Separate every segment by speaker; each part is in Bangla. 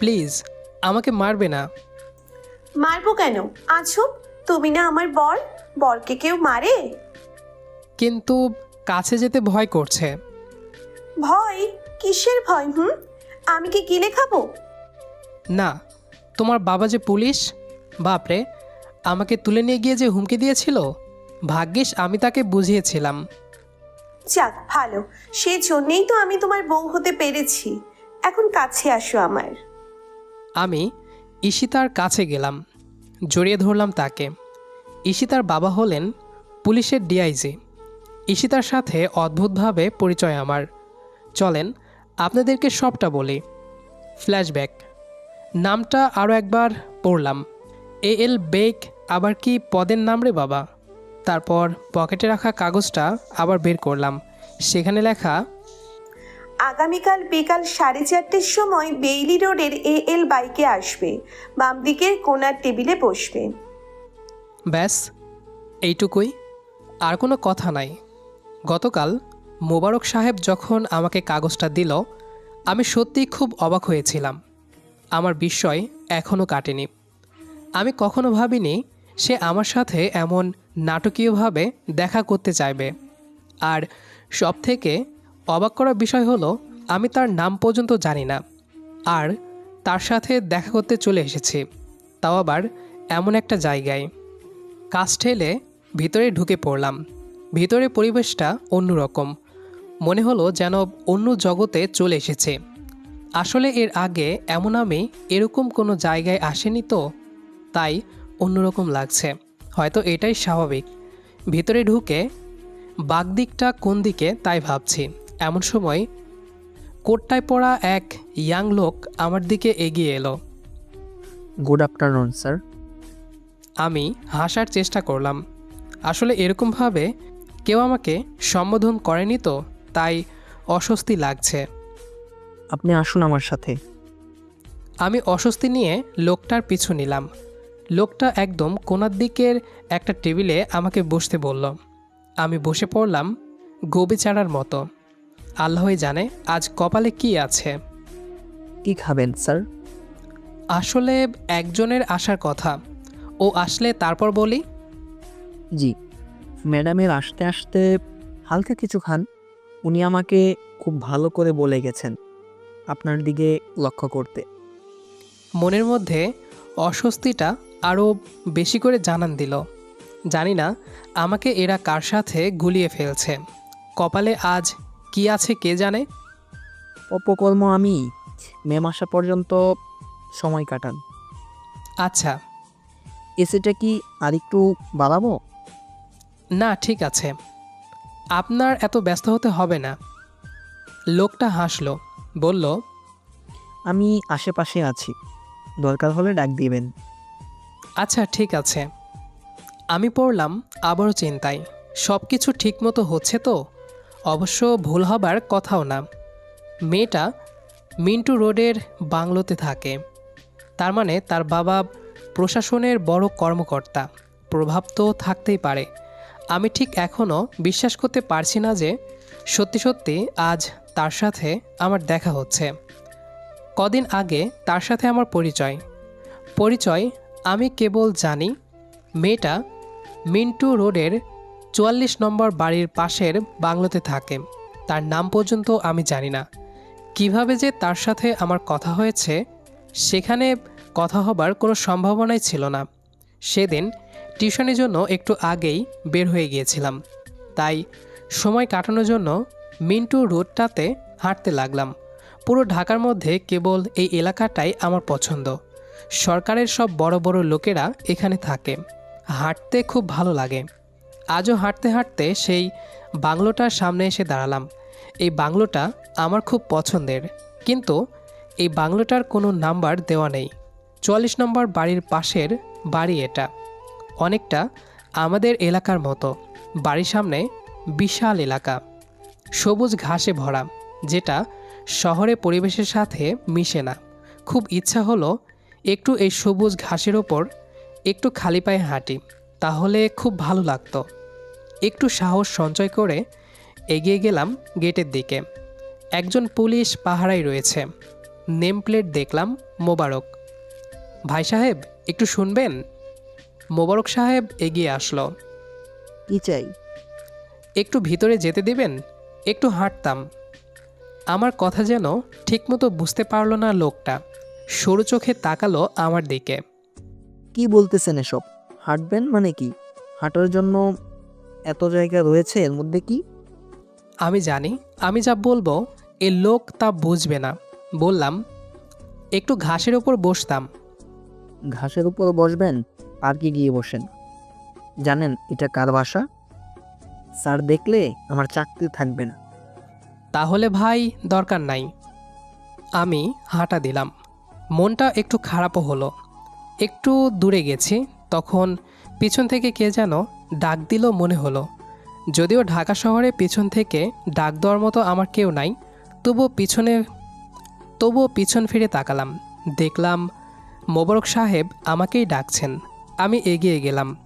Speaker 1: প্লিজ আমাকে মারবে না।
Speaker 2: মারবো কেন? আছো তুমি না আমার বর? বরকে কেউ মারে?
Speaker 1: কিন্তু কাছে যেতে ভয় করছে।
Speaker 2: ভয়? কিসের ভয় হুম? আমি কি গিলে খাব?
Speaker 1: না তোমার বাবা যে পুলিশ? বাপরে আমাকে তুলে নিয়ে গিয়ে যে হুমকি দিয়েছিল? ভাগ্যিস আমি তাকে বুঝিয়েছিলাম।
Speaker 2: যাক ভালো। সেই জন্যেই তো আমি তোমার বউ হতে পেরেছি। এখন কাছে আসো আমার।
Speaker 1: আমি ঈশিতার কাছে গেলাম, জড়িয়ে ধরলাম তাকে। ঈশিতার বাবা হলেন পুলিশের ডিআইজি। ঈশিতার সাথে অদ্ভুতভাবে পরিচয় আমার। চলেন, আপনাদেরকে সবটা বলি। ফ্ল্যাশব্যাক। নামটা আরও একবার পড়লাম। এ এল বেক আবার কি পদের নাম রে বাবা? তারপর পকেটে রাখা কাগজটা আবার বের করলাম। সেখানে লেখা
Speaker 2: আগামীকাল বিকাল সাড়ে চারটের সময় বেইলি রোডের এ এল বাইকে আসবে। বাম দিকের কোনার টেবিলে বসবে।
Speaker 1: ব্যাস, এইটুকুই। আর কোনো কথা নাই। গতকাল মোবারক সাহেব যখন আমাকে কাগজটা দিল, আমি সত্যিই খুব অবাক হয়েছিলাম। আমার বিস্ময় এখনও কাটেনি। আমি কখনো ভাবিনি সে আমার সাথে এমন নাটকীয়ভাবে দেখা করতে চাইবে। আর সব থেকে অবাক করার বিষয় হলো, আমি তার নাম পর্যন্ত জানি না, আর তার সাথে দেখা করতে চলে এসেছি, তাও আবার এমন একটা জায়গায়। কাজ ঠেলে ভিতরে ঢুকে পড়লাম, ভিতরে পরিবেশটা অন্যরকম, মনে হলো যেন অন্য জগতে চলে এসেছে। আসলে এর আগে এমন আমি এরকম কোনো জায়গায় আসেনি তো, তাই অন্যরকম লাগছে, হয়তো এটাই স্বাভাবিক। ভিতরে ঢুকে বাগ দিকটা কোন দিকে তাই ভাবছি। এমন সময় কোটটায় পড়া এক ইয়াং লোক আমার দিকে এগিয়ে এলো।
Speaker 3: গুড আফটারনুন স্যার
Speaker 1: আমি হাসার চেষ্টা করলাম। আসলে এরকমভাবে কেউ আমাকে সম্বোধন করেনি তো তাই অস্বস্তি লাগছে।
Speaker 3: আপনি আসুন আমার সাথে।
Speaker 1: আমি অস্বস্তি নিয়ে লোকটার পিছু নিলাম। লোকটা একদম কোনার দিকের একটা টেবিলে আমাকে বসতে বলল। আমি বসে পড়লাম গোবি চাড়ার মতো। আল্লাহই জানে আজ কপালে কি আছে।
Speaker 3: কি খাবেন স্যার?
Speaker 1: আসলে একজনের আসার কথা। ও আসলে তারপর বলি?
Speaker 3: জি। ম্যাডামের আসতে আসতে হালকা কিছু খান। উনি আমাকে খুব ভালো করে বলে গেছেন আপনার দিকে লক্ষ্য করতে।
Speaker 1: মনের মধ্যে অস্বস্তিটা আরও বেশি করে জানান দিল। জানি না আমাকে এরা কার সাথে গুলিয়ে ফেলছে। কপালে আজ কি আছে কে জানে?
Speaker 3: অপকর্ম আমি। মে মাসা পর্যন্ত সময় কাটান।
Speaker 1: আচ্ছা।
Speaker 3: এসিটা কি আর একটু বাড়াবো?
Speaker 1: না ঠিক আছে। আপনার এত ব্যস্ত হতে হবে না। লোকটা হাসলো বলল
Speaker 3: আমি আশেপাশে আছি। দরকার হলে ডাক দিবেন।
Speaker 1: আচ্ছা ঠিক আছে। আমি পড়লাম আবারও চিন্তায়। সব কিছু ঠিকমতো হচ্ছে তো? অবশ্য ভুল হবার কথাও না। মেয়েটা মিন্টু রোডের বাংলোতে থাকে। তার মানে তার বাবা প্রশাসনের বড় কর্মকর্তা। প্রভাব তো থাকতেই পারে। আমি ঠিক এখনও বিশ্বাস করতে পারছি না যে সত্যি সত্যি আজ তার সাথে আমার দেখা হচ্ছে। কদিন আগে তার সাথে আমার পরিচয়। পরিচয় আমি কেবল জানি মেয়েটা মিন্টু রোডের চুয়াল্লিশ নম্বর বাড়ির পাশের বাংলোতে থাকে। তার নাম পর্যন্ত আমি জানি না। কীভাবে যে তার সাথে আমার কথা হয়েছে, সেখানে কথা হবার কোনো সম্ভাবনাই ছিল না। সেদিন টিউশনের জন্য একটু আগেই বের হয়ে গিয়েছিলাম। তাই সময় কাটানোর জন্য মিন্টু রোডটাতে হাঁটতে লাগলাম। পুরো ঢাকার মধ্যে কেবল এই এলাকাটাই আমার পছন্দ। সরকারের সব বড় বড় লোকেরা এখানে থাকে। হাঁটতে খুব ভালো লাগে। আজও হাঁটতে হাঁটতে সেই বাংলোটার সামনে এসে দাঁড়ালাম। এই বাংলোটা আমার খুব পছন্দের। কিন্তু এই বাংলোটার কোনো নাম্বার দেওয়া নেই। চুয়াল্লিশ নম্বর বাড়ির পাশের বাড়ি এটা। অনেকটা আমাদের এলাকার মতো। বাড়ির সামনে বিশাল এলাকা। সবুজ ঘাসে ভরা, যেটা শহরে পরিবেশের সাথে মিশে না। খুব ইচ্ছা হলো একটু এই সবুজ ঘাসের ওপর একটু খালি পায়ে হাঁটি। তাহলে খুব ভালো লাগতো। একটু সাহস সঞ্চয় করে এগিয়ে গেলাম গেটের দিকে। একজন পুলিশ পাহারাই রয়েছে। নেম প্লেট দেখলাম মোবারক। ভাই সাহেব একটু শুনবেন? মোবারক সাহেব এগিয়ে আসলো।
Speaker 3: কি চাই?
Speaker 1: একটু ভিতরে যেতে দেবেন? একটু হাঁটতাম। আমার কথা যেন ঠিকমতো বুঝতে পারল না লোকটা। সরু চোখে তাকালো আমার দিকে।
Speaker 3: কি বলতেছেন এসব? হাঁটবেন মানে কি? হাঁটার জন্য এত জায়গা রয়েছে এর মধ্যে কি?
Speaker 1: আমি জানি আমি যা বলব এ লোক তা বুঝবে না। বললাম একটু ঘাসের ওপর বসতাম।
Speaker 3: ঘাসের উপর বসবেন? আর পার্কে গিয়ে বসেন? জানেন এটা কার বাসা? স্যার দেখলে আমার চাকরি থাকবে না।
Speaker 1: তাহলে ভাই দরকার নাই। আমি হাঁটা দিলাম। মনটা একটু খারাপও হলো। একটু দূরে গেছি তখন পিছন থেকে কে যেন ডাক দিল মনে হলো। যদিও ঢাকা শহরে পিছন থেকে ডাক দেওয়ার মতো আমার কেউ নাই তবুও পিছনে তবুও পিছন ফিরে তাকালাম। দেখলাম মোবারক সাহেব আমাকেই ডাকছেন। আমি এগিয়ে গেলাম।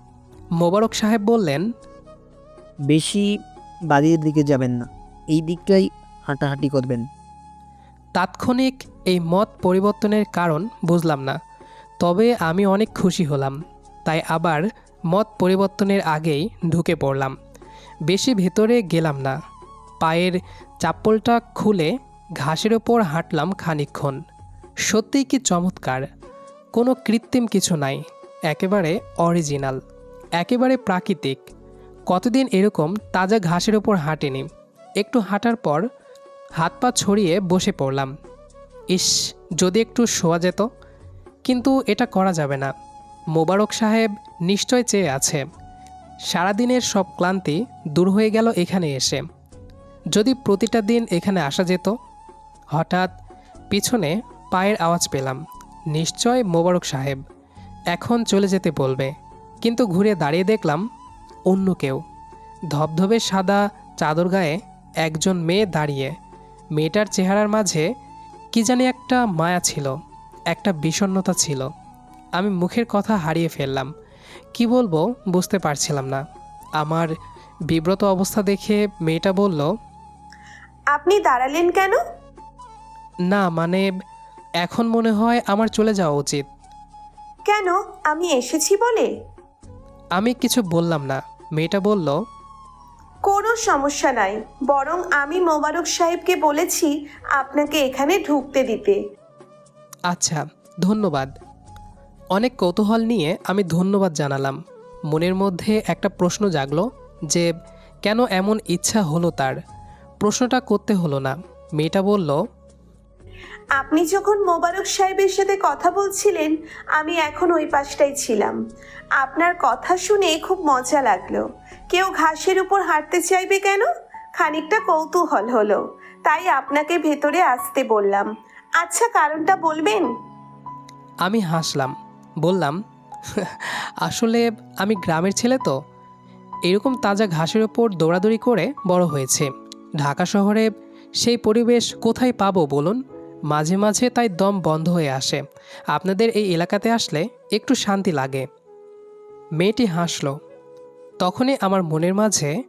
Speaker 1: মোবারক সাহেব বললেন
Speaker 3: বেশি বাড়ির দিকে যাবেন না এই দিকটাই হাঁটাহাঁটি করবেন।
Speaker 1: তাৎক্ষণিক এই মত পরিবর্তনের কারণ বুঝলাম না তবে আমি অনেক খুশি হলাম। তাই আবার মত পরিবর্তনের আগেই ঢুকে পড়লাম। বেশি ভেতরে গেলাম না। পায়ের চাপ্পলটা খুলে ঘাসের ওপর হাঁটলাম খানিকক্ষণ। সত্যিই কি চমৎকার? কোনো কৃত্রিম কিছু নাই, একেবারে অরিজিনাল একেবারে প্রাকৃতিক। কতদিন এরকম তাজা ঘাসের ওপর হাঁটেনি। একটু হাঁটার পর হাত পা ছড়িয়ে বসে পড়লাম। ইস, যদি একটু শোয়া যেত। কিন্তু এটা করা যাবে না। মোবারক সাহেব নিশ্চয় চেয়ে আছে। সারাদিনের সব ক্লান্তি দূর হয়ে গেল এখানে এসে। যদি প্রতিটা দিন এখানে আসা যেত, হঠাৎ পিছনে পায়ের আওয়াজ পেলাম। নিশ্চয় মোবারক সাহেব, এখন চলে যেতে বলবে। কিন্তু ঘুরে দাঁড়িয়ে দেখলাম অন্য কেউ। ধবধবে সাদা চাদর গায়ে একজন মেয়ে দাঁড়িয়ে। মেয়েটার চেহারার মাঝে কি জানি একটা মায়া ছিল, একটা বিষণ্ণতা ছিল। আমি মুখের কথা হারিয়ে ফেললাম। কি বলব বুঝতে পারছিলাম না। আমার বিব্রত অবস্থা দেখে মেয়েটা বলল
Speaker 2: আপনি দাঁড়ালেন কেন?
Speaker 1: না মানে এখন মনে হয় আমার চলে যাওয়া উচিত।
Speaker 2: কেন? আমি এসেছি বলে?
Speaker 1: আমি কিছু বললাম না। মেয়েটা বলল
Speaker 2: কোনো সমস্যা নাই বরং আমি মোবারক সাহেবকে বলেছি আপনাকে এখানে ঢুকতে দিতে।
Speaker 1: আচ্ছা ধন্যবাদ। অনেক কৌতূহল নিয়ে আমি ধন্যবাদ জানালাম। মনের মধ্যে একটা প্রশ্ন জাগলো যে কেন এমন ইচ্ছা হলো তার? প্রশ্নটা করতে হলো না। মেয়েটা বলল
Speaker 2: আপনি যখন মোবারক সাহেবের সাথে কথা বলছিলেন আমি এখন ওই পাশটাই ছিলাম। আপনার কথা শুনে খুব মজা লাগল। কেউ ঘাসের উপর হাঁটতে চাইবে কেন? খানিকটা কৌতূহল হলো। তাই আপনাকে ভেতরে আসতে বললাম। আচ্ছা কারণটা বলবেন?
Speaker 1: আমি হাসলাম। বললাম, আসলে আমি গ্রামের ছেলে তো? এরকম তাজা ঘাসের ওপর দৌড়াদৌড়ি করে বড় হয়েছে। ঢাকা শহরে সেই পরিবেশ কোথায় পাবো বলুন? মাঝে মাঝে তাই দম বন্ধ হয়ে আসে। আপনাদের এই এলাকাতে আসলে একটু শান্তি লাগে। মেয়েটি হাসলো। তখনই আমার মনের মাঝে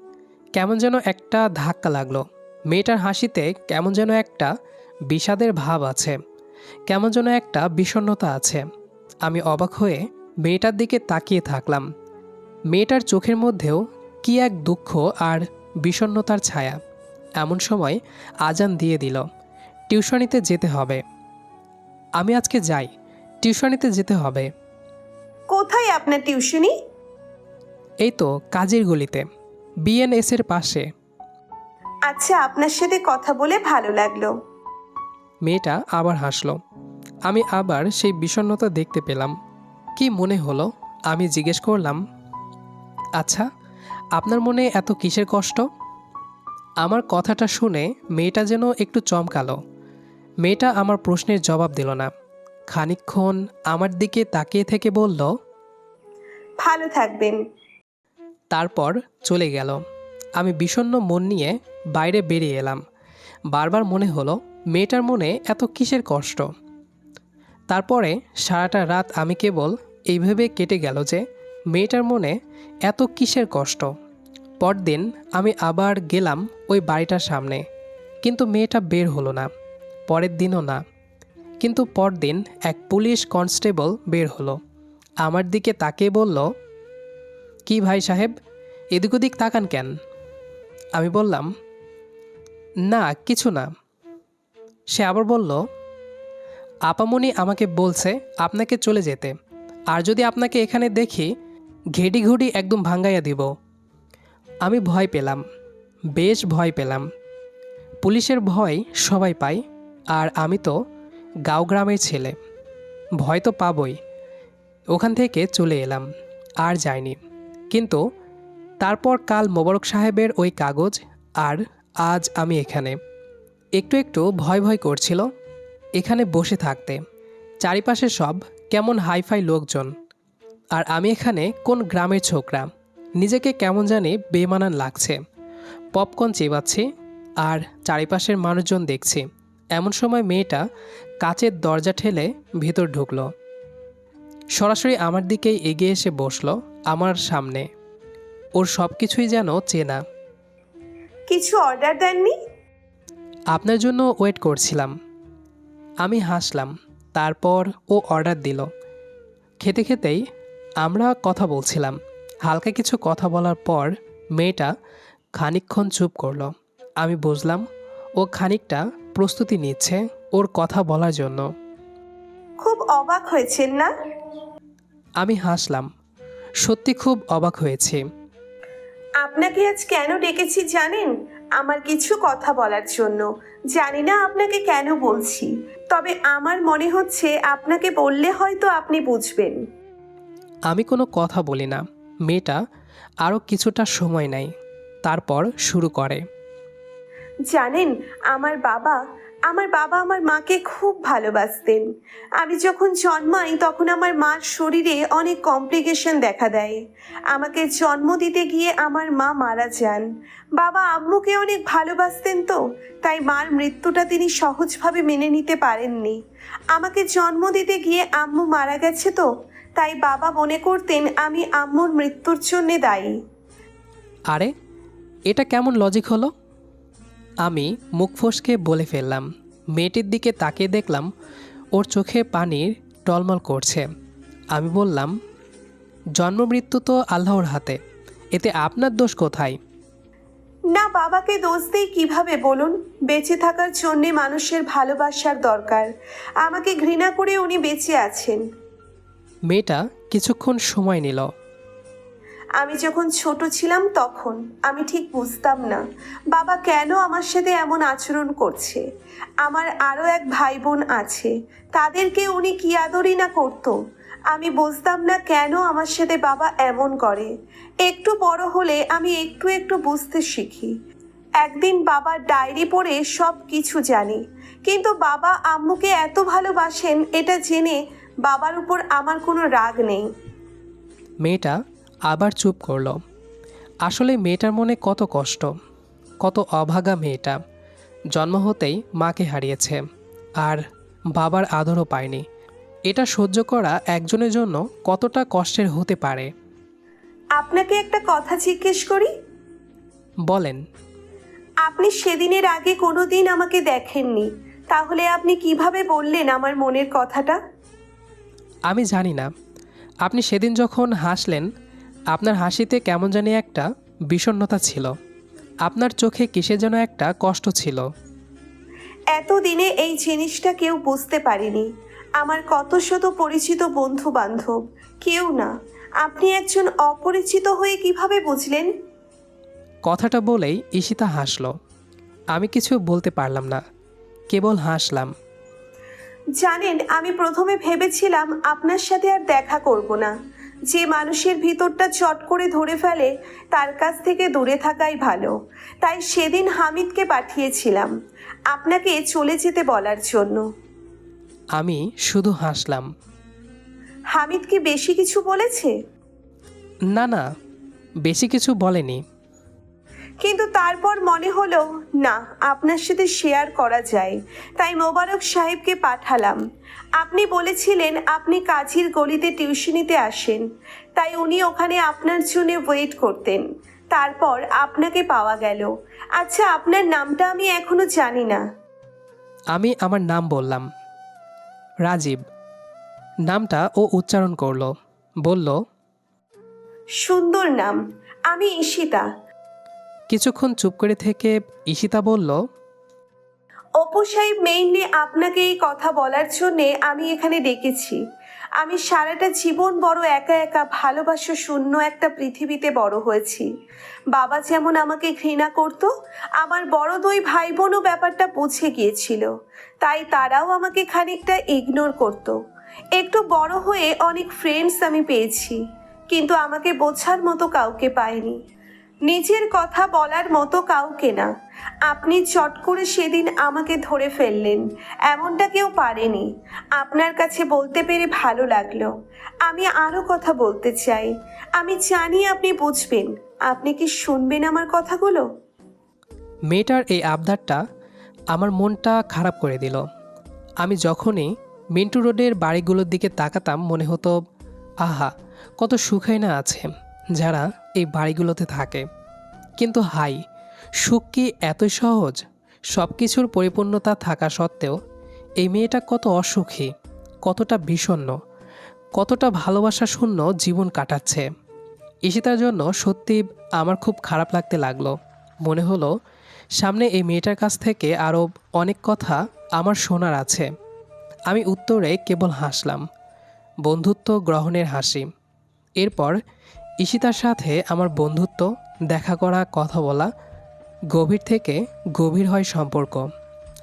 Speaker 1: কেমন যেন একটা ধাক্কা লাগল। মেয়েটার হাসিতে কেমন যেন একটা বিষাদের ভাব আছে। কেমন যেন একটা বিষণ্ণতা আছে। আমি অবাক হয়ে মেয়েটার দিকে তাকিয়ে থাকলাম। মেয়েটার চোখের মধ্যেও কি এক দুঃখ আর বিষণ্ণতার ছায়া। এমন সময় আজান দিয়ে দিল টিউশনিতে যেতে হবে। আমি আজকে যাই টিউশনিতে যেতে হবে।
Speaker 2: কোথায় আপনার টিউশনি?
Speaker 1: এই তো কাজের গলিতে বিএনএস এর পাশে।
Speaker 2: আচ্ছা আপনার সাথে কথা বলে ভালো লাগল।
Speaker 1: মেয়েটা আবার হাসলো আমি আবার সেই বিষণ্নতা দেখতে পেলাম। কি মনে হলো? আমি জিজ্ঞেস করলাম আচ্ছা আপনার মনে এত কিসের কষ্ট? আমার কথাটা শুনে মেয়েটা যেন একটু চমকালো। মেয়েটা আমার প্রশ্নের জবাব দিল না। খানিকক্ষণ আমার দিকে তাকিয়ে থেকে বলল
Speaker 2: ভালো থাকবেন।
Speaker 1: তারপর চলে গেল। আমি বিষণ্ণ মন নিয়ে বাইরে বেরিয়ে এলাম। বারবার মনে হলো মেয়েটার মনে এত কিসের কষ্ট? তারপরে সারাটা রাত আমি কেবল এইভাবে কেটে গেল যে মেয়েটার মনে এত কিসের কষ্ট। পরদিন আমি আবার গেলাম ওই বাড়িটার সামনে। কিন্তু মেয়েটা বের হলো না। পরের দিনও না। কিন্তু পরদিন এক পুলিশ কনস্টেবল বের হলো। আমার দিকে তাকিয়ে বলল, কি ভাই সাহেব, এদিক ওদিক তাকান কেন? আমি বললাম, না, কিছু না। সে আবার বলল আপামনি আমাকে বলছে আপনাকে চলে যেতে। আর যদি আপনাকে এখানে দেখি ঘেটি ঘুটি একদম ভাঙ্গাইয়া দিব। আমি ভয় পেলাম, বেশ ভয় পেলাম। পুলিশের ভয় সবাই পায়, আর আমি তো গাঁও গ্রামের ছেলে। ভয় তো পাবই। ওখান থেকে চলে এলাম, আর যাইনি। কিন্তু তারপর কাল মোবারক সাহেবের ওই কাগজ, আর আজ আমি এখানে। একটু একটু ভয় ভয় করছিল এখানে বসে থাকতে। চারিপাশে সব কেমন হাইফাই লোকজন। আর আমি এখানে কোন গ্রামের ছোকরা? নিজেকে কেমন জানি বেমানান লাগছে। পপকর্ন চেবাচ্ছি আর চারিপাশের মানুষজন দেখছি। এমন সময় মেয়েটা কাচের দরজা ঠেলে ভেতর ঢুকলো। সরাসরি আমার দিকেই এগিয়ে এসে বসল আমার সামনে। ওর সব কিছুই যেন চেনা।
Speaker 2: কিছু অর্ডার দেননি?
Speaker 1: আপনার জন্য ওয়েট করছিলাম। আমি হাসলাম তারপর ও অর্ডার দিল। খেতে খেতেই আমরা কথা বলছিলাম। হালকা কিছু কথা বলার পর মেয়েটা খানিকক্ষণ চুপ করল। আমি বুঝলাম ও খানিকটা প্রস্তুতি নিচ্ছে ওর কথা বলার জন্য।
Speaker 2: খুব অবাক হয়েছেন না?
Speaker 1: আমি হাসলাম। সত্যি খুব অবাক হয়েছি।
Speaker 2: আপনাকে আজ কেন ডেকেছি জানেন? আমার কিছু কথা বলার জন্য। জানি না আপনাকে কেন বলছি তবে আমার মনে হচ্ছে আপনাকে বললে হয়তো আপনি বুঝবেন।
Speaker 1: আমি কোনো কথা বলি না। মেয়েটা আরও কিছুটা সময় নেয় তারপর শুরু করে।
Speaker 2: জানেন আমার বাবা আমার বাবা আমার মাকে খুব ভালোবাসতেন। আমি যখন জন্মাই, তখন আমার মার শরীরে অনেক কমপ্লিকেশন দেখা দেয়। আমাকে জন্ম দিতে গিয়ে আমার মা মারা যান। বাবা আম্মুকে অনেক ভালোবাসতেন তো, তাই মার মৃত্যুটা তিনি সহজভাবে মেনে নিতে পারেননি। আমাকে জন্ম দিতে গিয়ে আম্মু মারা গেছে তো, তাই বাবা মনে করতেন আমি আম্মুর মৃত্যুর জন্যে দায়ী।
Speaker 1: আরে, এটা কেমন লজিক হলো? আমি মুখ ফসকে বলে ফেললাম। মেয়েটির দিকে তাকিয়ে দেখলাম ওর চোখে পানির টলমল করছে। আমি বললাম জন্ম মৃত্যু তো আল্লাহর হাতে। এতে আপনার দোষ কোথায়?
Speaker 2: না বাবাকে দোষ দিই কীভাবে বলুন? বেঁচে থাকার জন্যে মানুষের ভালোবাসার দরকার। আমাকে ঘৃণা করে উনি বেঁচে আছেন।
Speaker 1: মেয়েটা কিছুক্ষণ সময় নিল।
Speaker 2: আমি যখন ছোট ছিলাম তখন, আমি ঠিক বুঝতাম না, বাবা কেন আমার সাথে এমন আচরণ করছে? আমার আরও এক ভাই বোন আছে, তাদেরকে উনি কি আদরই না করতো? আমি বুঝতাম না কেন আমার সাথে বাবা এমন করে। একটু বড় হলে আমি একটু একটু বুঝতে শিখি। একদিন বাবার ডায়েরি পড়ে সব কিছু জানি, কিন্তু বাবা আম্মুকে এত ভালোবাসেন এটা জেনে বাবার উপর আমার কোনো রাগ নেই।
Speaker 1: মেয়েটা আবার চুপ করল। আসলে মেয়েটার মনে কত কষ্ট কত অভাগা মেয়েটা। জন্ম হতেই মাকে হারিয়েছে আর বাবার আদরও পায়নি। এটা সহ্য করা একজনের জন্য কতটা কষ্টের হতে পারে।
Speaker 2: আপনাকে একটা কথা জিজ্ঞেস করি?
Speaker 1: বলেন।
Speaker 2: আপনি সেদিনের আগে কোনো দিন আমাকে দেখেননি। তাহলে আপনি কীভাবে বললেন আমার মনের কথাটা?
Speaker 1: আমি জানি না। আপনি সেদিন যখন হাসলেন আপনার হাসিতে কেমন জানি একটা বিষণ্ণতা ছিল। আপনার চোখে কিসে যেন একটা কষ্ট ছিল।
Speaker 2: এতদিনে এই জিনিসটা কেউ বুঝতে পারেনি। আমার কত শত পরিচিত বন্ধু বান্ধব কেউ না। আপনি একজন অপরিচিত হয়ে কীভাবে বুঝলেন?
Speaker 1: কথাটা বলেই ঈশিতা হাসলো। আমি কিছু বলতে পারলাম না কেবল হাসলাম।
Speaker 2: জানেন আমি প্রথমে ভেবেছিলাম আপনার সাথে আর দেখা করব না। যে মানুষের ভিতরটা চট করে ধরে ফেলে তার কাছ থেকে দূরে থাকাই ভালো। তাই সেদিন হামিদকে পাঠিয়েছিলাম। আপনাকে চলে যেতে বলার জন্য।
Speaker 1: আমি শুধু হাসলাম।
Speaker 2: হামিদ কি বেশি কিছু বলেছে?
Speaker 1: না না বেশি কিছু বলেনি।
Speaker 2: কিন্তু তারপর মনে হলো না আপনার সাথে শেয়ার করা যায়। তাই মোবারক সাহেবকে পাঠালাম। আপনি বলেছিলেন আপনি কাজীর গলিতে টিউশনিতে আসেন তাই উনি ওখানে আপনার জন্য ওয়েট করতেন। তারপর আপনাকে পাওয়া গেল। আচ্ছা আপনার নামটা আমি এখনও জানি না।
Speaker 1: আমি আমার নাম বললাম। রাজীব। নামটা ও উচ্চারণ করল। বলল
Speaker 2: সুন্দর নাম। আমি ঈশিতা।
Speaker 1: কিছুক্ষণ চুপ করে থেকে ঈশিতা বলল,
Speaker 2: অপু সাহেব মেইনলি আপনাকে এই কথা বলার জন্যে আমি এখানে ডেকেছি। আমি সারাটা জীবন বড় একা একা ভালোবাসা শূন্য একটা পৃথিবীতে বড় হয়েছি। বাবা যেমন আমাকে ঘৃণা করত, আমার বড় দুই ভাই বোনও ব্যাপারটা বুঝে গিয়েছিল। তাই তারাও আমাকে খানিকটা ইগনোর করত। একটু বড় হয়ে অনেক ফ্রেন্ডস আমি পেয়েছি, কিন্তু আমাকে বোঝার মতো কাউকে পাইনি। নিজের কথা বলার মতো কাউকে না। আপনি চট করে সেদিন আমাকে ধরে ফেললেন। এমনটা কেউ পারেনি। আপনার কাছে বলতে পেরে ভালো লাগল। আমি আরও কথা বলতে চাই। আমি জানি আপনি বুঝবেন। আপনি কি শুনবেন আমার কথাগুলো?
Speaker 1: মেয়েটার এই আবদারটা আমার মনটা খারাপ করে দিল। আমি যখনই মিন্টু রোডের বাড়িগুলোর দিকে তাকাতাম, মনে হতো, আহা, কত সুখাই না আছে যারা এই বাড়িগুলোতে থাকে। কিন্তু হাই, সুখ কি এতই সহজ? সব কিছুর পরিপূর্ণতা থাকা সত্ত্বেও এই মেয়েটা কত অসুখী, কতটা বিষণ্ণ, কতটা ভালোবাসা শূন্য জীবন কাটাচ্ছে। ঈশিতার জন্য সত্যি আমার খুব খারাপ লাগতে লাগল। মনে হলো, সামনে এই মেয়েটার কাছ থেকে আরও অনেক কথা আমার শোনার আছে। আমি উত্তরে কেবল হাসলাম। বন্ধুত্ব গ্রহণের হাসি। এরপর ঈশিতার সাথে আমার বন্ধুত্ব দেখা করা কথা বলা গভীর থেকে গভীর হয় সম্পর্ক।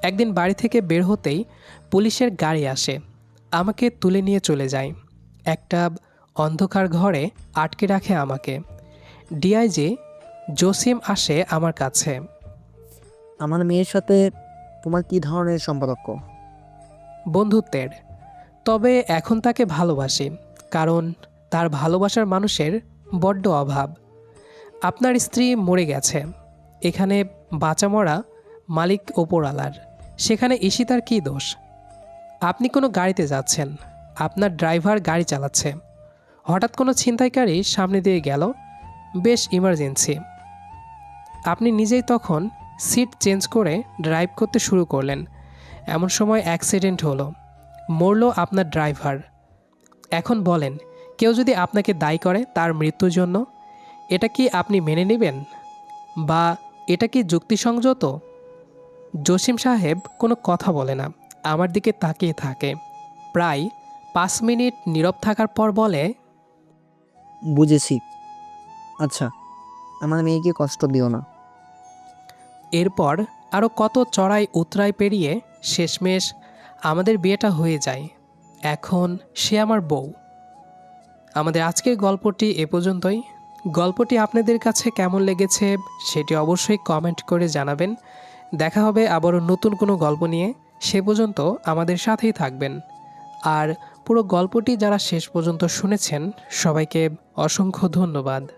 Speaker 1: একদিন বাড়ি থেকে বের হতেই পুলিশের গাড়ি আসে আমাকে তুলে নিয়ে চলে যায়। একটা অন্ধকার ঘরে আটকে রাখে আমাকে। ডিআইজি জসিম আসে আমার কাছে।
Speaker 3: আমার মেয়ের সাথে তোমার কি ধরনের সম্পর্ক?
Speaker 1: বন্ধুত্বের। তবে এখন তাকে ভালোবাসি কারণ তার ভালোবাসার মানুষের বড্ড অভাব। আপনার স্ত্রী মরে গেছে। এখানে বাঁচা মরা মালিক ওপরালার সেখানে ঈশিতার কী দোষ? আপনি কোনো গাড়িতে যাচ্ছেন। আপনার ড্রাইভার গাড়ি চালাচ্ছে। হঠাৎ কোনো ছিনতাইকারী সামনে দিয়ে গেল। বেশ ইমার্জেন্সি। আপনি নিজেই তখন সিট চেঞ্জ করে ড্রাইভ করতে শুরু করলেন। এমন সময় অ্যাক্সিডেন্ট হলো। মরল আপনার ড্রাইভার। এখন বলেন কেউ যদি আপনাকে দায়ী করে তার মৃত্যুর জন্য এটা কি আপনি মেনে নেবেন? বা এটা কি যুক্তিসংযত? জসিম সাহেব কোনো কথা বলে না আমার দিকে তাকিয়ে থাকে। প্রায় পাঁচ মিনিট নীরব থাকার পর বলে
Speaker 3: বুঝেছি। আচ্ছা আমার মেয়েকে কষ্ট দিও না।
Speaker 1: এরপর আরও কত চড়াই উতরাই পেরিয়ে শেষমেশ আমাদের বিয়েটা হয়ে যায়। এখন সে আমার বউ। আমাদের আজকের গল্পটি এ পর্যন্তই। গল্পটি আপনাদের কাছে কেমন লেগেছে সেটি অবশ্যই কমেন্ট করে জানাবেন। দেখা হবে আবারও নতুন কোনো গল্প নিয়ে। সে পর্যন্ত আমাদের সাথেই থাকবেন। আর পুরো গল্পটি যারা শেষ পর্যন্ত শুনেছেন, সবাইকে অসংখ্য ধন্যবাদ।